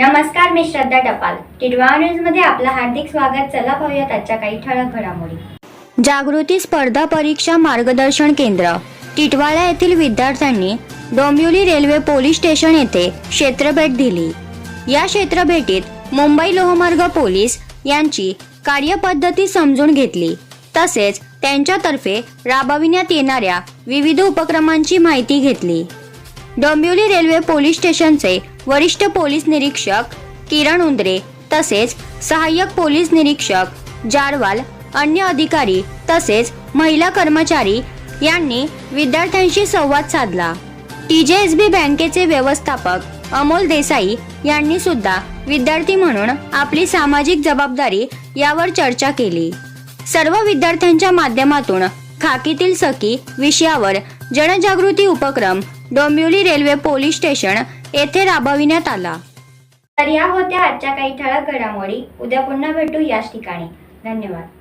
नमस्कार मी श्रद्धा टपाल. टिडवा न्यूजमध्ये आपलं हार्दिक स्वागत. चला पाहूयात आजच्या काही ठळक घडामोडी. जागृती स्पर्धा परीक्षा मार्गदर्शन केंद्र. टिटवाळा येथील विद्यार्थ्यांनी डोंबिवली रेल्वे पोलीस स्टेशन येथे क्षेत्रभेट दिली. या क्षेत्रभेटीत मुंबई लोहमार्ग पोलीस यांची कार्यपद्धती समजून घेतली. तसेच त्यांच्यातर्फे राबविण्यात येणाऱ्या विविध उपक्रमांची माहिती घेतली. डोंबिवली रेल्वे पोलीस स्टेशनचे वरिष्ठ पोलीस निरीक्षक किरण उंद्रे तसेच सहाय्यक पोलीस निरीक्षक जारवाल अन्य अधिकारी तसेच महिला कर्मचारी यांनी विद्यार्थ्यांशी संवाद साधला. टीजेएसबी बँकेचे व्यवस्थापक अमोल देसाई यांनी सुद्धा विद्यार्थी म्हणून आपली सामाजिक जबाबदारी यावर चर्चा केली. सर्व विद्यार्थ्यांच्या माध्यमातून खाकीतील सखी विषयावर जनजागृती उपक्रम डोंबिवली रेल्वे पोलीस स्टेशन येथे राबविण्यात आला. तर या होत्या आजच्या काही ठळक घडामोडी. उद्या पुन्हा भेटू याच ठिकाणी. धन्यवाद.